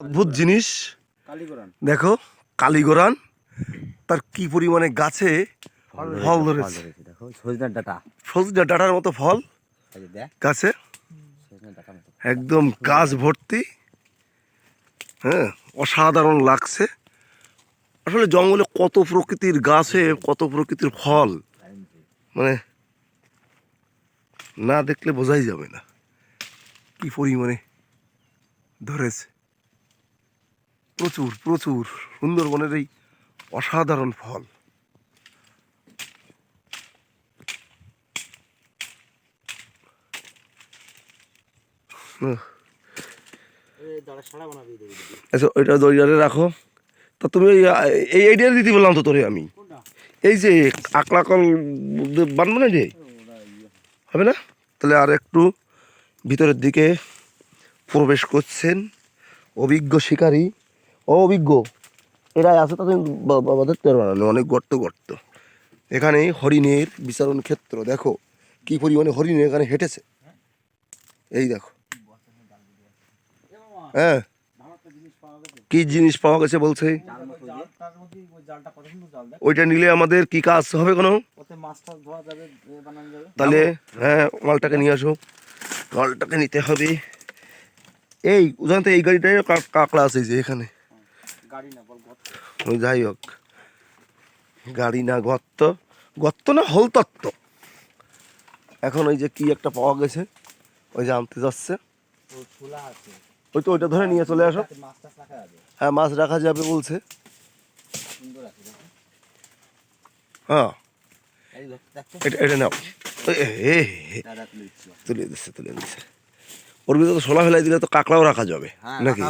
অদ্ভুত জিনিস। দেখো কালীগোরান তার কি পরিমাণে গাছে ফল ধরেছে দেখো সজনার ডাটা। সজনা ডাটার মতো ফল গাছে। একদম গাছ ভর্তি। হ্যাঁ অসাধারণ লাগছে। আসলে জঙ্গলে কত প্রকৃতির গাছে কত প্রকৃতির ফল মানে না দেখলে বোঝাই যাবে না। কি পরিমাণে ধরেছে। প্রচুর প্রচুর সুন্দরবনের এই অসাধারণ ফল। আচ্ছা ওইটা দরিয়ারে রাখো। তা তুমি ওই এই আইডিয়া দিতে বললাম তো তোরে আমি। এই যে আকলা কল বানবো না রে হবে না? তাহলে আর একটু ভিতরের দিকে প্রবেশ করছেন অভিজ্ঞ শিকারী। অভিজ্ঞ। এরাই আছে তা তুমি বা- বাবা দেখতে পারবে না। অনেক গর্ত গর্ত। এখানে হরিণের বিচারণ ক্ষেত্র, দেখো। কি পরিমাণে হরিণ এখানে হেঁটেছে। এই দেখো। হ্যাঁ। কি জিনিস পাওয়া গেছে বলছে? ওইটা নিলে আমাদের কি কাজ হবে কোনো? বানানো তাহলে হ্যাঁ মালটাকে নিয়ে আসো। মালটাকে নিতে হবে। এই জানতো এই গাড়িটায় কা- কাকড়া আছে যে এখানে। ওই যাই হোক গাড়ি না গর্ত গর্ত না হল তত্ত্ব। এখন ওই যে কি একটা পাওয়া গেছে ওই যে আনতে যাচ্ছে। ওই তো ওইটা ধরে নিয়ে চলে আসো। হ্যাঁ মাছ রাখা যাবে বলছে। হ্যাঁ। এটা এটা নাও। তুলে দিচ্ছে তুলে দিচ্ছে। ওর ভিতরে সোলা ফেলাই দিলে তো কাঁকড়াও রাখা যাবে হ্যাঁ নাকি?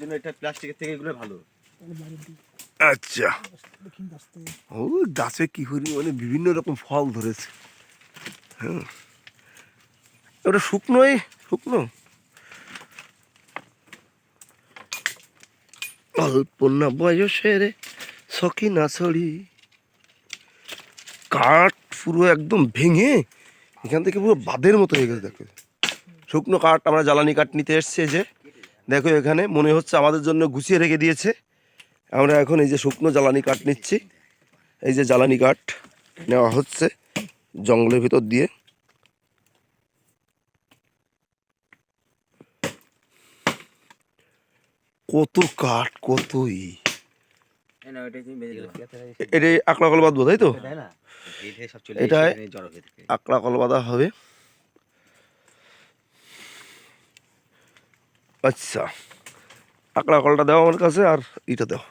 জন্য এটা প্লাস্টিকের থেকে এগুলো ভালো। আচ্ছা। ও গাছে কি করি মানে বিভিন্ন রকম ফল ধরেছে। হ্যাঁ। ওটা শুকনোই শুকনো। অল্প না বয়সের সখী না ছড়ি। কাঠ পুরো একদম ভেঙে এখান থেকে পুরো বাঁধের মতো হয়ে গেছে দেখো। শুকনো কাঠ আমরা জ্বালানি কাঠ নিতে এসছে যে। দেখো এখানে মনে হচ্ছে আমাদের জন্য গুছিয়ে রেখে দিয়েছে। আমরা এখন এই যে শুকনো জ্বালানি কাঠ নিচ্ছি। এই যে জ্বালানি কাঠ নেওয়া হচ্ছে জঙ্গলের ভিতর দিয়ে। কত কাঠ কত ই এই না এটা আকড়া কল বাঁধবো তাই তো? থাকে। আকড়া কল বাঁধা হবে। আচ্ছা। আকড়া কলটা দেওয়া আমার কাছে আর ইটা দাও।